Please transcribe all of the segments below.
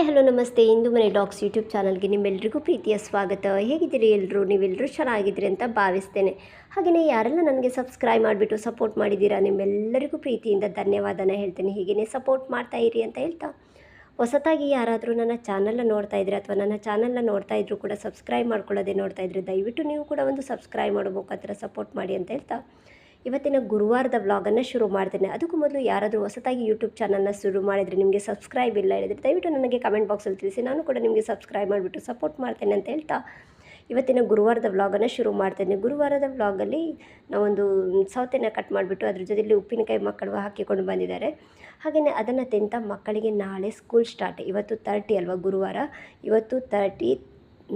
Hi, hello, ನಮಸ್ತೆ. ಇಂದು ಮನೆ docx YouTube ಚಾನಲ್ಗೆ ನಿಮ್ಮೆಲ್ಲರಿಗೂ ಪ್ರೀತಿಯ ಸ್ವಾಗತ. ಹೇಗಿದ್ದೀರಿ ಎಲ್ಲರೂ ನೀವೆಲ್ಲರೂ ಚೆನ್ನಾಗಿದ್ದೀರಿ ಅಂತ ಭಾವಿಸ್ತೇನೆ. ಹಾಗೆಯೇ ಯಾರೆಲ್ಲ ನನಗೆ ಸಬ್ಸ್ಕ್ರೈಬ್ ಮಾಡಿಬಿಟ್ಟು ಸಪೋರ್ಟ್ ಮಾಡಿದ್ದೀರಾ, ನಿಮ್ಮೆಲ್ಲರಿಗೂ ಪ್ರೀತಿಯಿಂದ ಧನ್ಯವಾದನ ಹೇಳ್ತೇನೆ. ಹೀಗೇ ಸಪೋರ್ಟ್ ಮಾಡ್ತಾ ಇರಿ ಅಂತ ಹೇಳ್ತಾ ಹೊಸತಾಗಿ ಯಾರಾದರೂ ನನ್ನ ಚಾನಲ್ನ ನೋಡ್ತಾ ಇದ್ರೆ ಅಥವಾ ನನ್ನ ಚಾನಲ್ನ ನೋಡ್ತಾ ಇದ್ರು ಕೂಡ ಸಬ್ಸ್ಕ್ರೈಬ್ ಮಾಡ್ಕೊಳ್ಳೋದೇ ನೋಡ್ತಾ ಇದ್ರೆ ದಯವಿಟ್ಟು ನೀವು ಕೂಡ ಒಂದು ಸಬ್ಸ್ಕ್ರೈಬ್ ಮಾಡೋ ಮುಖಾಂತರ ಸಪೋರ್ಟ್ ಮಾಡಿ ಅಂತ ಹೇಳ್ತಾ ಇವತ್ತಿನ ಗುರುವಾರದ ವ್ಲಾಗನ್ನು ಶುರು ಮಾಡ್ತೇನೆ. ಅದಕ್ಕೂ ಮೊದಲು ಯಾರಾದರೂ ಹೊಸತಾಗಿ ಯೂಟ್ಯೂಬ್ ಚಾನಲ್ನ ಶುರು ಮಾಡಿದರೆ ನಿಮಗೆ ಸಬ್ಸ್ಕ್ರೈಬ್ ಇಲ್ಲ ಹೇಳಿದರೆ ದಯವಿಟ್ಟು ನನಗೆ ಕಮೆಂಟ್ ಬಾಕ್ಸಲ್ಲಿ ತಿಳಿಸಿ. ನಾನು ಕೂಡ ನಿಮಗೆ ಸಬ್ಸ್ಕ್ರೈಬ್ ಮಾಡಿಬಿಟ್ಟು ಸಪೋರ್ಟ್ ಮಾಡ್ತೇನೆ ಅಂತ ಹೇಳ್ತಾ ಇವತ್ತಿನ ಗುರುವಾರದ ವ್ಲಾಗನ್ನು ಶುರು ಮಾಡ್ತೇನೆ. ಗುರುವಾರದ ವ್ಲಾಗಲ್ಲಿ ನಾವೊಂದು ಸೌತೆನ ಕಟ್ ಮಾಡಿಬಿಟ್ಟು ಅದ್ರ ಜೊತೆಲಿ ಉಪ್ಪಿನಕಾಯಿ ಮಕ್ಕಳು ಹಾಕಿಕೊಂಡು ಬಂದಿದ್ದಾರೆ. ಹಾಗೆಯೇ ಅದನ್ನು ತಿಂತ ಮಕ್ಕಳಿಗೆ ನಾಳೆ ಸ್ಕೂಲ್ ಸ್ಟಾರ್ಟ್ ಇವತ್ತು ತರ್ಟಿ ಅಲ್ವಾ ಗುರುವಾರ? ಇವತ್ತು ತರ್ಟಿ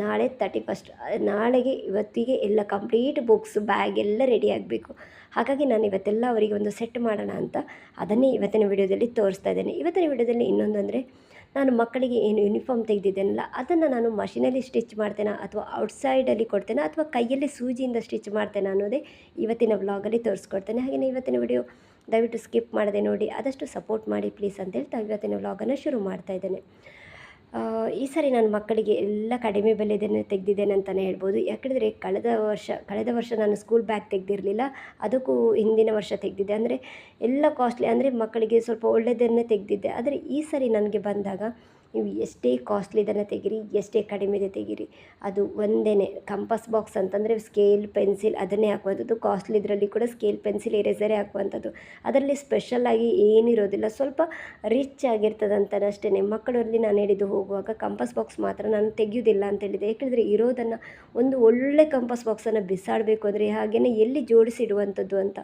ನಾಳೆ ತರ್ಟಿ ಫಸ್ಟ್ ನಾಳೆಗೆ ಇವತ್ತಿಗೆ ಎಲ್ಲ ಕಂಪ್ಲೀಟ್ ಬುಕ್ಸ್ ಬ್ಯಾಗ್ ಎಲ್ಲ ರೆಡಿ ಆಗಬೇಕು. ಹಾಗಾಗಿ ನಾನು ಇವತ್ತೆಲ್ಲ ಅವರಿಗೆ ಒಂದು ಸೆಟ್ ಮಾಡೋಣ ಅಂತ ಅದನ್ನೇ ಇವತ್ತಿನ ವಿಡಿಯೋದಲ್ಲಿ ತೋರಿಸ್ತಾ ಇದ್ದೇನೆ. ಇವತ್ತಿನ ವಿಡಿಯೋದಲ್ಲಿ ಇನ್ನೊಂದು ಅಂದರೆ, ನಾನು ಮಕ್ಕಳಿಗೆ ಏನು ಯೂನಿಫಾರ್ಮ್ ತೆಗೆದಿದ್ದೇನಲ್ಲ, ಅದನ್ನು ನಾನು ಮಷಿನಲ್ಲಿ ಸ್ಟಿಚ್ ಮಾಡ್ತೇನೆ ಅಥವಾ ಔಟ್ಸೈಡಲ್ಲಿ ಕೊಡ್ತೇನೆ ಅಥವಾ ಕೈಯಲ್ಲಿ ಸೂಜಿಯಿಂದ ಸ್ಟಿಚ್ ಮಾಡ್ತೇನೆ ಅನ್ನೋದೇ ಇವತ್ತಿನ ವ್ಲಾಗಲ್ಲಿ ತೋರಿಸ್ಕೊಡ್ತೇನೆ. ಹಾಗೆಯೇ ಇವತ್ತಿನ ವಿಡಿಯೋ ದಯವಿಟ್ಟು ಸ್ಕಿಪ್ ಮಾಡದೆ ನೋಡಿ, ಆದಷ್ಟು ಸಪೋರ್ಟ್ ಮಾಡಿ ಪ್ಲೀಸ್ ಅಂತ ಹೇಳ್ತಾ ಇವತ್ತಿನ ವ್ಲಾಗನ್ನು ಶುರು ಮಾಡ್ತಾ ಇದ್ದೇನೆ. ಈ ಸಾರಿ ನಾನು ಮಕ್ಕಳಿಗೆ ಎಲ್ಲ ಕಡಿಮೆ ಬೆಲೆದೇನೆ ತೆಗೆದಿದ್ದೇನೆ ಅಂತಲೇ ಹೇಳ್ಬೋದು. ಯಾಕಂದರೆ ಕಳೆದ ವರ್ಷ ಕಳೆದ ವರ್ಷ ನಾನು ಸ್ಕೂಲ್ ಬ್ಯಾಗ್ ತೆಗೆದಿರಲಿಲ್ಲ. ಅದಕ್ಕೂ ಹಿಂದಿನ ವರ್ಷ ತೆಗೆದಿದ್ದೆ. ಅಂದರೆ ಎಲ್ಲ ಕಾಸ್ಟ್ಲಿ ಅಂದರೆ ಮಕ್ಕಳಿಗೆ ಸ್ವಲ್ಪ ಒಳ್ಳೆಯದನ್ನೇ ತೆಗೆದಿದ್ದೆ. ಆದರೆ ಈ ಸರಿ ನನಗೆ ಬಂದಾಗ ನೀವು ಎಷ್ಟೇ ಕಾಸ್ಟ್ಲಿದನ್ನು ತೆಗೀರಿ, ಎಷ್ಟೇ ಕಡಿಮೆದೆ ತೆಗೀರಿ, ಅದು ಒಂದೇ ಕಂಪಸ್ ಬಾಕ್ಸ್ ಅಂತಂದರೆ ಸ್ಕೇಲ್ ಪೆನ್ಸಿಲ್ ಅದನ್ನೇ ಹಾಕುವಂಥದ್ದು. ಕಾಸ್ಟ್ಲಿದ್ರಲ್ಲಿ ಕೂಡ ಸ್ಕೇಲ್ ಪೆನ್ಸಿಲ್, ಎರೇಸರೇ ಹಾಕುವಂಥದ್ದು. ಅದರಲ್ಲಿ ಸ್ಪೆಷಲ್ಲಾಗಿ ಏನಿರೋದಿಲ್ಲ. ಸ್ವಲ್ಪ ರಿಚ್ ಆಗಿರ್ತದಂತ ಅಷ್ಟೇ ಮಕ್ಕಳಲ್ಲಿ ನಾನು ಹಿಡಿದು ಹೋಗುವಾಗ ಕಂಪಸ್ ಬಾಕ್ಸ್ ಮಾತ್ರ ನಾನು ತೆಗೆಯೋದಿಲ್ಲ ಅಂತ ಹೇಳಿದೆ ಯಾಕೆಂದರೆ ಇರೋದನ್ನು ಒಂದು ಒಳ್ಳೆ ಕಂಪಸ್ ಬಾಕ್ಸನ್ನು ಬಿಸಾಡಬೇಕು ಅಂದರೆ ಹಾಗೆಯೇ ಎಲ್ಲಿ ಜೋಡಿಸಿಡುವಂಥದ್ದು ಅಂತ.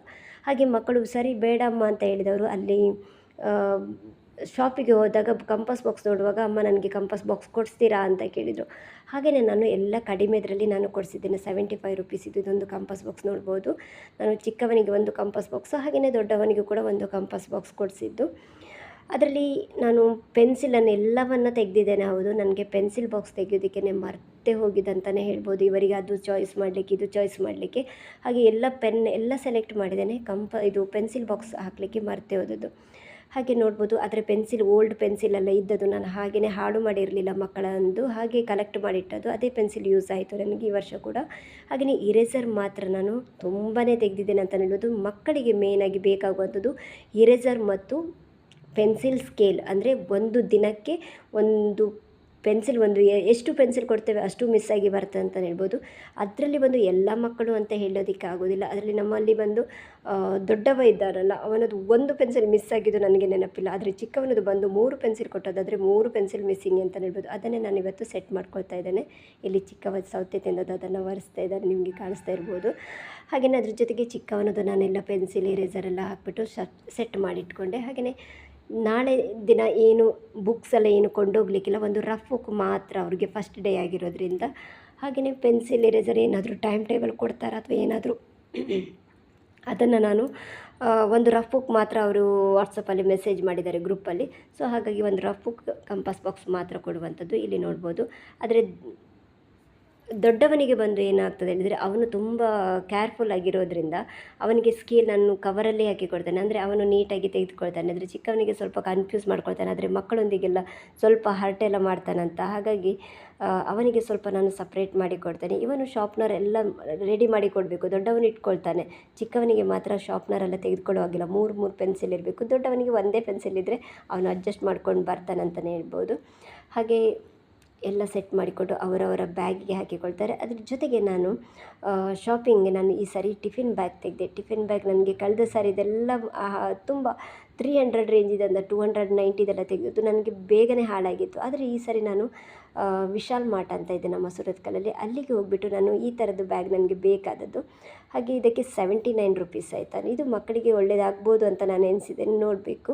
ಹಾಗೆ ಮಕ್ಕಳು, ಸರಿ ಬೇಡಮ್ಮ ಅಂತ ಹೇಳಿದವರು ಅಲ್ಲಿ ಶಾಪಿಗೆ ಹೋದಾಗ ಕಂಪಸ್ ಬಾಕ್ಸ್ ನೋಡುವಾಗ, ಅಮ್ಮ, ನನಗೆ ಕಂಪಸ್ ಬಾಕ್ಸ್ ಕೊಡಿಸ್ತೀರಾ? ಅಂತ ಕೇಳಿದರು. ಹಾಗೆಯೇ ನಾನು ಎಲ್ಲ ಕಡಿಮೆದರಲ್ಲಿ ನಾನು ಕೊಡಿಸಿದ್ದೇನೆ. ಸೆವೆಂಟಿ ಫೈವ್ ರುಪೀಸ್ ಇದು ಇದೊಂದು ಕಂಪಸ್ ಬಾಕ್ಸ್ ನೋಡ್ಬೋದು. ನಾನು ಚಿಕ್ಕವನಿಗೆ ಒಂದು ಕಂಪಸ್ ಬಾಕ್ಸು ಹಾಗೆಯೇ ದೊಡ್ಡವನಿಗೂ ಕೂಡ ಒಂದು ಕಂಪಸ್ ಬಾಕ್ಸ್ ಕೊಡಿಸಿದ್ದು. ಅದರಲ್ಲಿ ನಾನು ಪೆನ್ಸಿಲನ್ನು ಎಲ್ಲವನ್ನು ತೆಗೆದಿದ್ದೇನೆ. ಹೌದು, ನನಗೆ ಪೆನ್ಸಿಲ್ ಬಾಕ್ಸ್ ತೆಗೆಯೋದಕ್ಕೆ ಮರ್ತೇ ಹೋಗಿದ್ದಂತಲೇ ಹೇಳ್ಬೋದು. ಇವರಿಗೆ ಅದು ಚಾಯ್ಸ್ ಮಾಡಲಿಕ್ಕೆ, ಇದು ಚಾಯ್ಸ್ ಮಾಡಲಿಕ್ಕೆ. ಹಾಗೆ ಎಲ್ಲ ಪೆನ್ ಎಲ್ಲ ಸೆಲೆಕ್ಟ್ ಮಾಡಿದ್ದೇನೆ. ಕಂಪ ಇದು ಪೆನ್ಸಿಲ್ ಬಾಕ್ಸ್ ಹಾಕಲಿಕ್ಕೆ ಮರ್ತೇ ಹೋದದ್ದು. ಹಾಗೆ ನೋಡ್ಬೋದು ಅದರ ಪೆನ್ಸಿಲ್, ಓಲ್ಡ್ ಪೆನ್ಸಿಲ್ ಎಲ್ಲ ಇದ್ದದ್ದು ನಾನು ಹಾಗೆಯೇ ಹಾಳು ಮಾಡಿರಲಿಲ್ಲ ಮಕ್ಕಳಂದು, ಹಾಗೆ ಕಲೆಕ್ಟ್ ಮಾಡಿಟ್ಟದ್ದು ಅದೇ ಪೆನ್ಸಿಲ್ ಯೂಸ್ ಆಯಿತು ನನಗೆ ಈ ವರ್ಷ ಕೂಡ. ಹಾಗೆಯೇ ಇರೇಸರ್ ಮಾತ್ರ ನಾನು ತುಂಬಾ ತೆಗೆದಿದ್ದೇನೆ ಅಂತ ಹೇಳೋದು, ಮಕ್ಕಳಿಗೆ ಮೇಯ್ನಾಗಿ ಬೇಕಾಗುವಂಥದ್ದು ಇರೇಸರ್ ಮತ್ತು ಪೆನ್ಸಿಲ್ ಸ್ಕೇಲ್ ಅಂದರೆ ಒಂದು ದಿನಕ್ಕೆ ಒಂದು ಪೆನ್ಸಿಲ್ ಒಂದು ಎಷ್ಟು ಪೆನ್ಸಿಲ್ ಕೊಡ್ತೇವೆ ಅಷ್ಟು ಮಿಸ್ ಆಗಿ ಬರ್ತದೆ ಅಂತ ಹೇಳ್ಬೋದು. ಅದರಲ್ಲಿ ಬಂದು ಎಲ್ಲ ಮಕ್ಕಳು ಅಂತ ಹೇಳೋದಕ್ಕೆ ಆಗೋದಿಲ್ಲ. ಅದರಲ್ಲಿ ನಮ್ಮಲ್ಲಿ ಬಂದು ದೊಡ್ಡವ ಇದ್ದಾರಲ್ಲ ಅವನದು ಒಂದು ಪೆನ್ಸಿಲ್ ಮಿಸ್ ಆಗಿದ್ದು ನನಗೆ ನೆನಪಿಲ್ಲ. ಆದರೆ ಚಿಕ್ಕವನದು ಬಂದು ಮೂರು ಪೆನ್ಸಿಲ್ ಕೊಟ್ಟದಾದರೆ ಮೂರು ಪೆನ್ಸಿಲ್ ಮಿಸ್ಸಿಂಗ್ ಅಂತ ಹೇಳ್ಬೋದು. ಅದನ್ನೇ ನಾನು ಇವತ್ತು ಸೆಟ್ ಮಾಡ್ಕೊಳ್ತಾ ಇದ್ದೇನೆ. ಇಲ್ಲಿ ಚಿಕ್ಕವ ಸೌತೆ ತಿನ್ನೋದು ಅದನ್ನು ಒರೆಸ್ತಾ ಇದ್ದಾರೆ ನಿಮಗೆ ಕಾಣಿಸ್ತಾ ಇರ್ಬೋದು. ಹಾಗೆಯೇ ಅದ್ರ ಜೊತೆಗೆ ಚಿಕ್ಕವನದು ನಾನೆಲ್ಲ ಪೆನ್ಸಿಲ್ ಇರೇಸರ್ ಎಲ್ಲ ಹಾಕ್ಬಿಟ್ಟು ಸೆಟ್ ಮಾಡಿಟ್ಕೊಂಡೆ. ಹಾಗೆಯೇ ನಾಳೆ ದಿನ ಏನು ಬುಕ್ಸ್ ಎಲ್ಲ ಏನು ಕೊಂಡೋಗ್ಲಿಕ್ಕಿಲ್ಲ, ಒಂದು ರಫ್ ಬುಕ್ ಮಾತ್ರ ಅವ್ರಿಗೆ ಫಸ್ಟ್ ಡೇ ಆಗಿರೋದ್ರಿಂದ. ಹಾಗೆಯೇ ಪೆನ್ಸಿಲ್ ಇರೇಸರ್ ಏನಾದರೂ ಟೈಮ್ ಟೇಬಲ್ ಕೊಡ್ತಾರೆ ಅಥವಾ ಏನಾದರೂ? ಅದನ್ನು ನಾನು ಒಂದು ರಫ್ ಬುಕ್ ಮಾತ್ರ ಅವರು ವಾಟ್ಸಪ್ಪಲ್ಲಿ ಮೆಸೇಜ್ ಮಾಡಿದ್ದಾರೆ ಗ್ರೂಪಲ್ಲಿ ಸೊ ಹಾಗಾಗಿ ಒಂದು ರಫ್ ಬುಕ್ ಕಂಪಾಸ್ ಬಾಕ್ಸ್ ಮಾತ್ರ ಕೊಡುವಂಥದ್ದು ಇಲ್ಲಿ ನೋಡ್ಬೋದು. ಆದರೆ ದೊಡ್ಡವನಿಗೆ ಬಂದು ಏನಾಗ್ತದೆ ಹೇಳಿದರೆ ಅವನು ತುಂಬ ಕೇರ್ಫುಲ್ ಆಗಿರೋದ್ರಿಂದ ಅವನಿಗೆ ಸ್ಕೇಲ್ ನಾನು ಕವರಲ್ಲೇ ಹಾಕಿ ಕೊಡ್ತಾನೆ ಅಂದರೆ ಅವನು ನೀಟಾಗಿ ತೆಗೆದುಕೊಳ್ತಾನೆ. ಅಂದರೆ ಚಿಕ್ಕವನಿಗೆ ಸ್ವಲ್ಪ ಕನ್ಫ್ಯೂಸ್ ಮಾಡ್ಕೊಳ್ತಾನೆ. ಆದರೆ ಮಕ್ಕಳೊಂದಿಗೆಲ್ಲ ಸ್ವಲ್ಪ ಹರ್ಟ್ ಎಲ್ಲ ಮಾಡ್ತಾನಂತ ಹಾಗಾಗಿ ಅವನಿಗೆ ಸ್ವಲ್ಪ ನಾನು ಸಪ್ರೇಟ್ ಮಾಡಿ ಕೊಡ್ತೇನೆ. ಇವನು ಶಾರ್ಪ್ನರ್ ಎಲ್ಲ ರೆಡಿ ಮಾಡಿ ಕೊಡಬೇಕು. ದೊಡ್ಡವನು ಇಟ್ಕೊಳ್ತಾನೆ. ಚಿಕ್ಕವನಿಗೆ ಮಾತ್ರ ಶಾರ್ಪ್ನರ್ ಎಲ್ಲ ತೆಗೆದುಕೊಳ್ಳುವಾಗಿಲ್ಲ ಮೂರು ಮೂರು ಪೆನ್ಸಿಲ್ ಇರಬೇಕು. ದೊಡ್ಡವನಿಗೆ ಒಂದೇ ಪೆನ್ಸಿಲ್ ಇದ್ದರೆ ಅವನು ಅಡ್ಜಸ್ಟ್ ಮಾಡ್ಕೊಂಡು ಬರ್ತಾನಂತಲೇ ಹೇಳ್ಬೋದು. ಹಾಗೆ ಎಲ್ಲ ಸೆಟ್ ಮಾಡಿಕೊಂಡು ಅವರವರ ಬ್ಯಾಗಿಗೆ ಹಾಕಿಕೊಳ್ತಾರೆ. ಅದ್ರ ಜೊತೆಗೆ ನಾನು ಶಾಪಿಂಗ್ಗೆ ನಾನು ಈ ಸಾರಿ ಟಿಫಿನ್ ಬ್ಯಾಗ್ ತೆಗೆದೆ. ಟಿಫಿನ್ ಬ್ಯಾಗ್ ನನಗೆ ಕಳೆದ ಸಾರಿ ಇದೆಲ್ಲ ತುಂಬ ತ್ರೀ ಹಂಡ್ರೆಡ್ ಅಂತ ಟೂ ಹಂಡ್ರೆಡ್ ನೈಂಟಿದೆಲ್ಲ ತೆಗೆದು ನನಗೆ ಬೇಗನೆ ಹಾಳಾಗಿತ್ತು. ಆದರೆ ಈ ಸಾರಿ ನಾನು ವಿಶಾಲ್ ಮಾರ್ಟ್ ಅಂತ ಇದೆ ನಮ್ಮ ಸುರತ್ಕಲಲ್ಲಿ ಅಲ್ಲಿಗೆ ಹೋಗ್ಬಿಟ್ಟು ನಾನು ಈ ಥರದ್ದು ಬ್ಯಾಗ್ ನನಗೆ ಬೇಕಾದದ್ದು. ಹಾಗೆ ಇದಕ್ಕೆ ಸೆವೆಂಟಿ ನೈನ್ ರುಪೀಸ್ ಆಯಿತಾ. ಇದು ಮಕ್ಕಳಿಗೆ ಒಳ್ಳೆಯದಾಗ್ಬೋದು ಅಂತ ನಾನು ಎನಿಸಿದ್ದೇನೆ, ನೋಡಬೇಕು.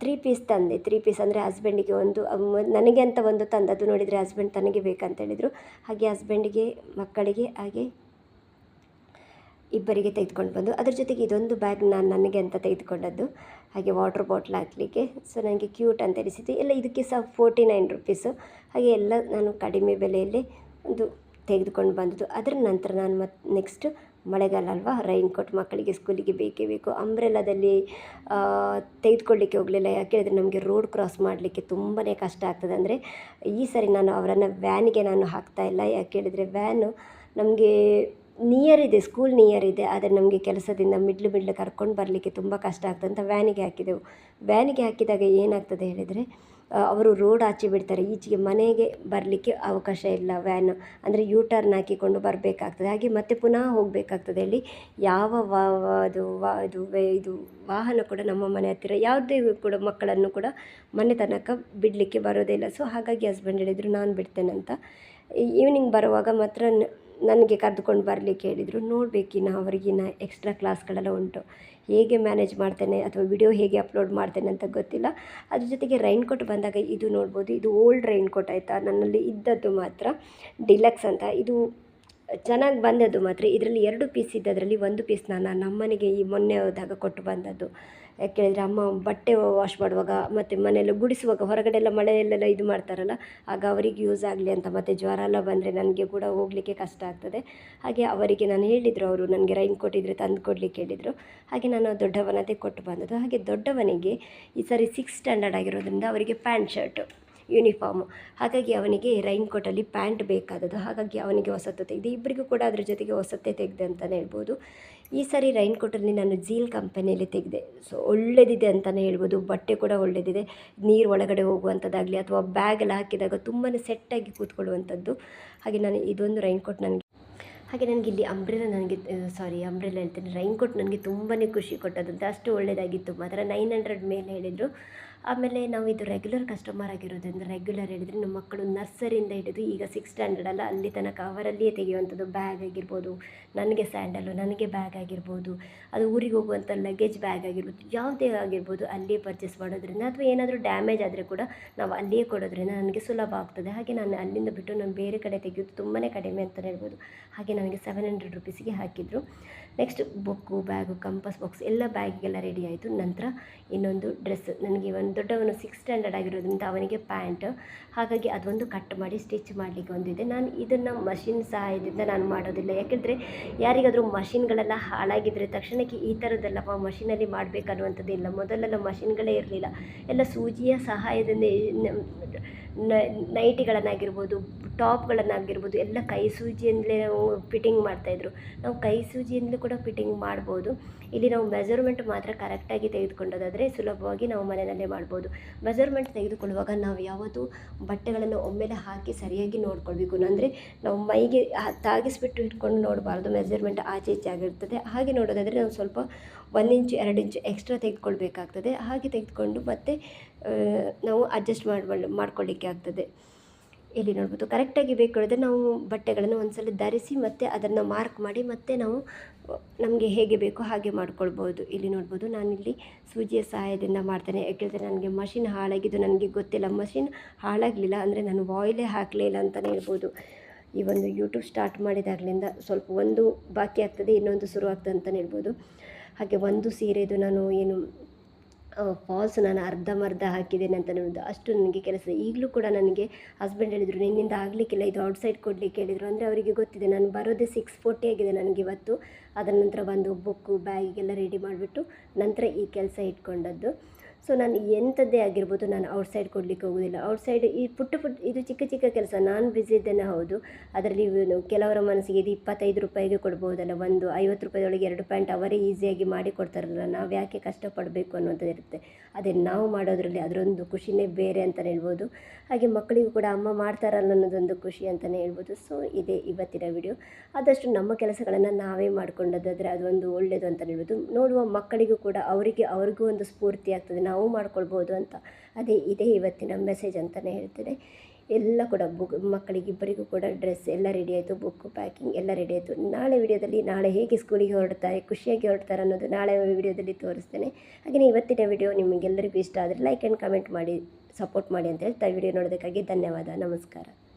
ತ್ರೀ ಪೀಸ್ ತಂದೆ ತ್ರೀ ಪೀಸ್ ಅಂದರೆ ಹಸ್ಬೆಂಡಿಗೆ ಒಂದು ನನಗೆ ಅಂತ ಒಂದು ತಂದದ್ದು ನೋಡಿದರೆ ಹಸ್ಬೆಂಡ್ ತನಗೆ ಬೇಕಂತ ಹೇಳಿದರು. ಹಾಗೆ ಹಸ್ಬೆಂಡಿಗೆ ಮಕ್ಕಳಿಗೆ, ಹಾಗೆ ಇಬ್ಬರಿಗೆ ತೆಗೆದುಕೊಂಡು ಬಂದು, ಅದ್ರ ಜೊತೆಗೆ ಇದೊಂದು ಬ್ಯಾಗ್ ನಾನು ನನಗೆ ಅಂತ ತೆಗೆದುಕೊಂಡದ್ದು. ಹಾಗೆ ವಾಟರ್ ಬಾಟ್ಲ್ ಹಾಕಲಿಕ್ಕೆ. ಸೊ ನನಗೆ ಕ್ಯೂಟ್ ಅಂತ ಅನಿಸಿತು ಎಲ್ಲ ಇದಕ್ಕೆ ಸಹ ಫೋರ್ಟಿ ನೈನ್ ರುಪೀಸು ಹಾಗೆ ಎಲ್ಲ ನಾನು ಕಡಿಮೆ ಬೆಲೆಯಲ್ಲಿ ಒಂದು ತೆಗೆದುಕೊಂಡು ಬಂದದ್ದು. ಅದರ ನಂತರ ನಾನು ಮತ್ತು ನೆಕ್ಸ್ಟ್ ಮಳೆಗಾಲ ಅಲ್ವಾ ರೈನ್ ಕೋಟ್ ಮಕ್ಕಳಿಗೆ ಸ್ಕೂಲಿಗೆ ಬೇಕೇ ಬೇಕು. ಅಂಬ್ರೆಲ್ಲದಲ್ಲಿ ತೆಗೆದುಕೊಳ್ಳಿಕ್ಕೆ ಹೋಗಲಿಲ್ಲ. ಯಾಕೆ ಹೇಳಿದ್ರೆ ನಮಗೆ ರೋಡ್ ಕ್ರಾಸ್ ಮಾಡಲಿಕ್ಕೆ ತುಂಬಾ ಕಷ್ಟ ಆಗ್ತದೆ. ಅಂದರೆ ಈ ಸರಿ ನಾನು ಅವರನ್ನು ವ್ಯಾನಿಗೆ ನಾನು ಹಾಕ್ತಾ ಇಲ್ಲ. ಯಾಕೆ ಹೇಳಿದರೆ ವ್ಯಾನು ನಮಗೆ ನಿಯರ್ ಇದೆ ಸ್ಕೂಲ್ ನಿಯರ್ ಇದೆ. ಆದರೆ ನಮಗೆ ಕೆಲಸದಿಂದ ಮಿಡ್ಲು ಮಿಡ್ಲು ಕರ್ಕೊಂಡು ಬರಲಿಕ್ಕೆ ತುಂಬ ಕಷ್ಟ ಆಗ್ತದೆ ಅಂತ ವ್ಯಾನಿಗೆ ಹಾಕಿದೆವು. ವ್ಯಾನಿಗೆ ಹಾಕಿದಾಗ ಏನಾಗ್ತದೆ ಹೇಳಿದರೆ ಅವರು ರೋಡ್ ಆಚೆ ಬಿಡ್ತಾರೆ. ಈಚೆಗೆ ಮನೆಗೆ ಬರಲಿಕ್ಕೆ ಅವಕಾಶ ಇಲ್ಲ ವ್ಯಾನ್ ಅಂದರೆ ಯೂ ಟರ್ನ್ ಹಾಕಿಕೊಂಡು ಬರಬೇಕಾಗ್ತದೆ. ಹಾಗೆ ಮತ್ತೆ ಪುನಃ ಹೋಗಬೇಕಾಗ್ತದೆ. ಅಲ್ಲಿ ಯಾವ ಅದು ಇದು ಇದು ವಾಹನ ಕೂಡ ನಮ್ಮ ಮನೆ ಹತ್ತಿರ, ಯಾವುದೇ ಕೂಡ ಮಕ್ಕಳನ್ನು ಕೂಡ ಮನೆ ತನಕ ಬಿಡಲಿಕ್ಕೆ ಇಲ್ಲ. ಸೊ ಹಾಗಾಗಿ ಹಸ್ಬೆಂಡ್ ಹೇಳಿದರು, ನಾನು ಬಿಡ್ತೇನೆ ಅಂತ. ಈವ್ನಿಂಗ್ ಬರುವಾಗ ಮಾತ್ರ ನನಗೆ ಕರೆದುಕೊಂಡು ಬರಲಿಕ್ಕೆ ಹೇಳಿದರು. ನೋಡಬೇಕಿನ್ನ ಅವರಿಗಿನ್ನ ಎಕ್ಸ್ಟ್ರಾ ಕ್ಲಾಸ್ಗಳೆಲ್ಲ ಉಂಟು. ಹೇಗೆ ಮ್ಯಾನೇಜ್ ಮಾಡ್ತೇನೆ ಅಥವಾ ವಿಡಿಯೋ ಹೇಗೆ ಅಪ್ಲೋಡ್ ಮಾಡ್ತೇನೆ ಅಂತ ಗೊತ್ತಿಲ್ಲ. ಅದ್ರ ಜೊತೆಗೆ ರೈನ್ ಕೋಟ್ ಬಂದಾಗ ಇದು ನೋಡ್ಬೋದು. ಇದು ಓಲ್ಡ್ ರೈನ್ ಕೋಟ್ ಆಯಿತಾ? ನನ್ನಲ್ಲಿ ಇದ್ದದ್ದು ಮಾತ್ರ ಡಿಲಕ್ಸ್ ಅಂತ. ಇದು ಚೆನ್ನಾಗಿ ಬಂದದ್ದು ಮಾತ್ರ. ಇದರಲ್ಲಿ ಎರಡು ಪೀಸ್ ಇದ್ದದರಲ್ಲಿ ಒಂದು ಪೀಸ್ ನಾನು ನಮ್ಮನೆಗೆ ಈ ಮೊನ್ನೆ ಹೋದಾಗ ಕೊಟ್ಟು ಬಂದದ್ದು. ಯಾಕೆ ಹೇಳಿದರೆ ಅಮ್ಮ ಬಟ್ಟೆ ವಾಶ್ ಮಾಡುವಾಗ ಮತ್ತು ಮನೆಯಲ್ಲಿ ಗುಡಿಸುವಾಗ ಹೊರಗಡೆ ಎಲ್ಲ ಮಳೆಯಲ್ಲೆಲ್ಲ ಇದು ಮಾಡ್ತಾರಲ್ಲ, ಆಗ ಅವರಿಗೆ ಯೂಸ್ ಆಗಲಿ ಅಂತ ಮತ್ತು ಜ್ವರ ಎಲ್ಲ ಬಂದರೆ ನನಗೆ ಕೂಡ ಹೋಗಲಿಕ್ಕೆ ಕಷ್ಟ ಆಗ್ತದೆ. ಹಾಗೆ ಅವರಿಗೆ ನಾನು ಹೇಳಿದರು, ಅವರು ನನಗೆ ರೈನ್ ಕೋಟ್ ಇದ್ದರೆ ತಂದು ಕೊಡಲಿಕ್ಕೆ ಹೇಳಿದರು. ಹಾಗೆ ನಾನು ದೊಡ್ಡವನದೇ ಕೊಟ್ಟು ಬಂದದ್ದು. ಹಾಗೆ ದೊಡ್ಡವನಿಗೆ ಈ ಸಾರಿ ಸಿಕ್ಸ್ ಸ್ಟ್ಯಾಂಡರ್ಡ್ ಆಗಿರೋದ್ರಿಂದ ಅವರಿಗೆ ಪ್ಯಾಂಟ್ ಶರ್ಟು ಯೂನಿಫಾರ್ಮು. ಹಾಗಾಗಿ ಅವನಿಗೆ ರೈನ್ ಕೋಟಲ್ಲಿ ಪ್ಯಾಂಟ್ ಬೇಕಾದದ್ದು. ಹಾಗಾಗಿ ಅವನಿಗೆ ಹೊಸತ್ತು ತೆಗೆದು, ಇಬ್ಬರಿಗೂ ಕೂಡ ಅದ್ರ ಜೊತೆಗೆ ಹೊಸತ್ತೇ ತೆಗೆದೆ ಅಂತಲೇ ಹೇಳ್ಬೋದು. ಈ ಸಾರಿ ರೈನ್ ಕೋಟಲ್ಲಿ ನಾನು ಜೀಲ್ ಕಂಪನಿಯಲ್ಲಿ ತೆಗೆದೆ. ಸೊ, ಒಳ್ಳೆದಿದೆ ಅಂತಲೇ ಹೇಳ್ಬೋದು. ಬಟ್ಟೆ ಕೂಡ ಒಳ್ಳೆಯದಿದೆ ನೀರು ಒಳಗಡೆ ಹೋಗುವಂಥದ್ದಾಗಲಿ ಅಥವಾ ಬ್ಯಾಗೆಲ್ಲ ಹಾಕಿದಾಗ ತುಂಬಾ ಸೆಟ್ಟಾಗಿ ಕೂತ್ಕೊಳ್ಳುವಂಥದ್ದು. ಹಾಗೆ ನಾನು ಇದೊಂದು ರೈನ್ ಕೋಟ್ ನನಗೆ, ಹಾಗೆ ನನಗೆ ಇಲ್ಲಿ ಅಂಬ್ರೆಲ ನನಗೆ ಸಾರಿ ಅಂಬ್ರೆಲ ಹೇಳ್ತೇನೆ. ರೈನ್ ಕೋಟ್ ನನಗೆ ತುಂಬಾ ಖುಷಿ ಕೊಟ್ಟದಂತೆ ಅಷ್ಟು ಒಳ್ಳೆಯದಾಗಿತ್ತು ಮಾತ್ರ ನೈನ್ ಹಂಡ್ರೆಡ್ ಮೇಲೆ ಹೇಳಿದರು. ಆಮೇಲೆ ನಾವು ಇದು ರೆಗ್ಯುಲರ್ ಕಸ್ಟಮರ್ ಆಗಿರೋದ್ರಿಂದ ರೆಗ್ಯುಲರ್ ಹೇಳಿದರೆ ನಮ್ಮ ಮಕ್ಕಳು ನರ್ಸರಿಯಿಂದ ಹಿಡಿದು ಈಗ ಸಿಕ್ಸ್ ಸ್ಟ್ಯಾಂಡರ್ಡ್ ಅಲ್ಲ, ಅಲ್ಲಿ ತನಕ ಅವರಲ್ಲಿಯೇ ತೆಗೆಯುವಂಥದ್ದು ಬ್ಯಾಗ್ ಆಗಿರ್ಬೋದು, ನನಗೆ ಸ್ಯಾಂಡಲು ನನಗೆ ಬ್ಯಾಗ್ ಆಗಿರ್ಬೋದು, ಅದು ಊರಿಗೆ ಹೋಗುವಂಥ ಲಗೇಜ್ ಬ್ಯಾಗ್ ಆಗಿರ್ಬೋದು, ಯಾವುದೇ ಆಗಿರ್ಬೋದು ಅಲ್ಲಿಯೇ ಪರ್ಚೇಸ್ ಮಾಡೋದ್ರಿಂದ ಅಥವಾ ಏನಾದರೂ ಡ್ಯಾಮೇಜ್ ಆದರೆ ಕೂಡ ನಾವು ಅಲ್ಲಿಯೇ ಕೊಡೋದ್ರಿಂದ ನನಗೆ ಸುಲಭ ಆಗ್ತದೆ. ಹಾಗೆ ನಾನು ಅಲ್ಲಿಂದ ಬಿಟ್ಟು ನಾನು ಬೇರೆ ಕಡೆ ತೆಗೆಯೋದು ತುಂಬಾ ಕಡಿಮೆ ಅಂತಲೇ ಹೇಳ್ಬೋದು. ಹಾಗೆ ನನಗೆ ಸೆವೆನ್ ಹಂಡ್ರೆಡ್ ರುಪೀಸಿಗೆ ಹಾಕಿದರು. Next book bag compass box ಎಲ್ಲ ಬ್ಯಾಗಿಗೆಲ್ಲ ರೆಡಿ ಆಯಿತು. ನಂತರ ಇನ್ನೊಂದು ಡ್ರೆಸ್ ನನಗೆ ಒಂದು ದೊಡ್ಡವನು ಸಿಕ್ಸ್ ಸ್ಟ್ಯಾಂಡರ್ಡ್ ಆಗಿರೋದ್ರಿಂದ ಅವನಿಗೆ ಪ್ಯಾಂಟ್. ಹಾಗಾಗಿ ಅದೊಂದು ಕಟ್ ಮಾಡಿ ಸ್ಟಿಚ್ ಮಾಡಲಿಕ್ಕೆ ಒಂದಿದೆ. ನಾನು ಇದನ್ನು ಮಷಿನ್ ಸಹಾಯದಿಂದ ನಾನು ಮಾಡೋದಿಲ್ಲ. ಯಾಕೆಂದರೆ ಯಾರಿಗಾದರೂ ಮಷಿನ್ಗಳೆಲ್ಲ ಹಾಳಾಗಿದ್ದರೆ ತಕ್ಷಣಕ್ಕೆ ಈ ಥರದ್ದೆಲ್ಲ ಮಷಿನಲ್ಲಿ ಮಾಡಬೇಕನ್ನುವಂಥದ್ದು ಇಲ್ಲ. ಮೊದಲೆಲ್ಲ ಮಷಿನ್ಗಳೇ ಇರಲಿಲ್ಲ. ಎಲ್ಲ ಸೂಜಿಯ ಸಹಾಯದಿಂದ ನೈಟಿಗಳನ್ನಾಗಿರ್ಬೋದು ಟಾಪ್ಗಳನ್ನಾಗಿರ್ಬೋದು, ಎಲ್ಲ ಕೈ ಸೂಜಿಯಿಂದಲೇ ನಾವು ಫಿಟ್ಟಿಂಗ್ ಮಾಡ್ತಾಯಿದ್ರು. ನಾವು ಕೈ ಸೂಜಿಯಿಂದಲೂ ಕೂಡ ಫಿಟ್ಟಿಂಗ್ ಮಾಡ್ಬೋದು. ಇಲ್ಲಿ ನಾವು ಮೆಜರ್ಮೆಂಟ್ ಮಾತ್ರ ಕರೆಕ್ಟಾಗಿ ತೆಗೆದುಕೊಂಡೋದಾದರೆ ಸುಲಭವಾಗಿ ನಾವು ಮನೆಯಲ್ಲೇ ಮಾಡ್ಬೋದು. ಮೆಜರ್ಮೆಂಟ್ ತೆಗೆದುಕೊಳ್ಳುವಾಗ ನಾವು ಯಾವತ್ತೂ ಬಟ್ಟೆಗಳನ್ನು ಒಮ್ಮೆಲೆ ಹಾಕಿ ಸರಿಯಾಗಿ ನೋಡ್ಕೊಳ್ಬೇಕು. ಅಂದರೆ ನಾವು ಮೈಗೆ ತಾಗಿಸ್ಬಿಟ್ಟು ಇಟ್ಕೊಂಡು ನೋಡಬಾರ್ದು. ಮೆಜರ್ಮೆಂಟ್ ಆಚೆ ಈಚೆ ಆಗಿರ್ತದೆ. ಹಾಗೆ ನೋಡೋದಾದರೆ ನಾವು ಸ್ವಲ್ಪ ಒಂದು ಇಂಚು, ಎರಡು ಇಂಚು ಎಕ್ಸ್ಟ್ರಾ ತೆಗೆದುಕೊಳ್ಬೇಕಾಗ್ತದೆ. ಹಾಗೆ ತೆಗೆದುಕೊಂಡು ಮತ್ತೆ ನಾವು ಅಡ್ಜಸ್ಟ್ ಮಾಡಿ ಮಾಡ್ಕೊಳ್ಳಿಕ್ಕೆ ಆಗ್ತದೆ ಇಲ್ಲಿ ನೋಡ್ಬೋದು. ಕರೆಕ್ಟಾಗಿ ಬೇಕು ಹೇಳಿದ್ರೆ ನಾವು ಬಟ್ಟೆಗಳನ್ನು ಒಂದ್ಸಲ ಧರಿಸಿ ಮತ್ತು ಅದನ್ನು ಮಾರ್ಕ್ ಮಾಡಿ ಮತ್ತೆ ನಾವು ನಮಗೆ ಹೇಗೆ ಬೇಕೋ ಹಾಗೆ ಮಾಡ್ಕೊಳ್ಬೋದು. ಇಲ್ಲಿ ನೋಡ್ಬೋದು, ನಾನಿಲ್ಲಿ ಸೂಜಿಯ ಸಹಾಯದಿಂದ ಮಾಡ್ತೇನೆ. ಯಾಕೆಂದರೆ ನನಗೆ ಮಷಿನ್ ಹಾಳಾಗಿದ್ದು ನನಗೆ ಗೊತ್ತಿಲ್ಲ. ಮಷಿನ್ ಹಾಳಾಗಲಿಲ್ಲ ಅಂದರೆ ನಾನು ವಾಯ್ಲೇ ಹಾಕಲಿಲ್ಲ ಅಂತಲೇ ಹೇಳ್ಬೋದು. ಈ ಒಂದು ಯೂಟ್ಯೂಬ್ ಸ್ಟಾರ್ಟ್ ಮಾಡಿದಾಗಲಿಂದ ಸ್ವಲ್ಪ ಒಂದು ಬಾಕಿ ಆಗ್ತದೆ, ಇನ್ನೊಂದು ಶುರು ಆಗ್ತದೆ ಅಂತಲೇ ಹೇಳ್ಬೋದು. ಹಾಗೆ ಒಂದು ಸೀರೆದು ನಾನು ಏನು ಫಾಲ್ಸ್ ನಾನು ಅರ್ಧಂಬರ್ಧ ಹಾಕಿದ್ದೇನೆ ಅಂತ ಹೇಳೋದು ಅಷ್ಟು ನನಗೆ ಕೆಲಸ. ಈಗಲೂ ಕೂಡ ನನಗೆ ಹಸ್ಬೆಂಡ್ ಹೇಳಿದರು, ನಿನ್ನಿಂದ ಆಗಲಿಕ್ಕಿಲ್ಲ, ಇದು ಔಟ್ಸೈಡ್ ಕೊಡಲಿಕ್ಕೆ ಹೇಳಿದರು. ಅಂದರೆ ಅವರಿಗೆ ಗೊತ್ತಿದೆ, ನಾನು ಬರೋದೇ ಸಿಕ್ಸ್ ಫೋರ್ಟಿ ಆಗಿದೆ ನನಗೆ ಇವತ್ತು. ಅದರ ನಂತರ ಬಂದು ಬುಕ್ಕು ಬ್ಯಾಗಿಗೆಲ್ಲ ರೆಡಿ ಮಾಡಿಬಿಟ್ಟು ನಂತರ ಈ ಕೆಲಸ ಇಟ್ಕೊಂಡದ್ದು. ಸೊ ನಾನು ಎಂಥದ್ದೇ ಆಗಿರ್ಬೋದು ನಾನು ಔಟ್ಸೈಡ್ ಕೊಡಲಿಕ್ಕೆ ಹೋಗೋದಿಲ್ಲ. ಔಟ್ಸೈಡ್ ಈ ಪುಟ್ಟ ಪುಟ್ಟ, ಇದು ಚಿಕ್ಕ ಚಿಕ್ಕ ಕೆಲಸ. ನಾನು ಬ್ಯುಸಿ ಇದ್ದೇನೆ, ಹೌದು. ಅದರಲ್ಲಿ ಕೆಲವರ ಮನಸ್ಸಿಗೆ ಇದು ಇಪ್ಪತ್ತೈದು ರೂಪಾಯಿಗೆ ಕೊಡ್ಬೋದಲ್ಲ, ಒಂದು ಐವತ್ತು ರೂಪಾಯಿದೊಳಗೆ ಎರಡು ಪ್ಯಾಂಟ್ ಅವರೇ ಈಸಿಯಾಗಿ ಮಾಡಿ ಕೊಡ್ತಾರಲ್ಲ, ನಾವು ಯಾಕೆ ಕಷ್ಟಪಡಬೇಕು ಅನ್ನೋದು ಇರುತ್ತೆ. ಅದೇ ನಾವು ಮಾಡೋದರಲ್ಲಿ ಅದರೊಂದು ಖುಷಿನೇ ಬೇರೆ ಅಂತಲೇ ಹೇಳ್ಬೋದು. ಹಾಗೆ ಮಕ್ಕಳಿಗೂ ಕೂಡ ಅಮ್ಮ ಮಾಡ್ತಾರಲ್ಲ ಅನ್ನೋದೊಂದು ಖುಷಿ ಅಂತಲೇ ಹೇಳ್ಬೋದು. ಸೊ ಇದೇ ಇವತ್ತಿನ ವಿಡಿಯೋ ಆದಷ್ಟು ನಮ್ಮ ಕೆಲಸಗಳನ್ನು ನಾವೇ ಮಾಡ್ಕೊಂಡದ್ದಾದರೆ ಅದೊಂದು ಒಳ್ಳೆಯದು ಅಂತಲೇ ಹೇಳ್ಬೋದು. ನೋಡುವ ಮಕ್ಕಳಿಗೂ ಕೂಡ ಅವರಿಗೆ, ಅವ್ರಿಗೂ ಒಂದು ಸ್ಫೂರ್ತಿ ಆಗ್ತದೆ. ನಾವು ಮಾಡ್ಕೊಳ್ಬೋದು ಅಂತ. ಅದೇ ಇದೇ ಇವತ್ತಿನ ಮೆಸೇಜ್ ಅಂತಲೇ ಹೇಳ್ತೇನೆ. ಎಲ್ಲ ಕೂಡ ಬುಕ್ ಮಕ್ಕಳಿಗೆ ಇಬ್ಬರಿಗೂ ಕೂಡ ಡ್ರೆಸ್ ಎಲ್ಲ ರೆಡಿ ಆಯಿತು ಬುಕ್ ಪ್ಯಾಕಿಂಗ್ ಎಲ್ಲ ರೆಡಿ ಆಯಿತು. ನಾಳೆ ವಿಡಿಯೋದಲ್ಲಿ ನಾಳೆ ಹೇಗೆ ಸ್ಕೂಲಿಗೆ ಹೊರಡ್ತಾರೆ, ಖುಷಿಯಾಗಿ ಹೊರಡ್ತಾರೆ ಅನ್ನೋದು ನಾಳೆ ವಿಡಿಯೋದಲ್ಲಿ ತೋರಿಸ್ತೇನೆ. ಹಾಗೆಯೇ ಇವತ್ತಿನ ವಿಡಿಯೋ ನಿಮಗೆಲ್ಲರಿಗೂ ಇಷ್ಟ ಆದರೆ ಲೈಕ್ ಆ್ಯಂಡ್ ಕಮೆಂಟ್ ಮಾಡಿ ಸಪೋರ್ಟ್ ಮಾಡಿ ಅಂತ ಹೇಳ್ತಾ ವಿಡಿಯೋ ನೋಡೋದಕ್ಕಾಗಿ ಧನ್ಯವಾದ. ನಮಸ್ಕಾರ.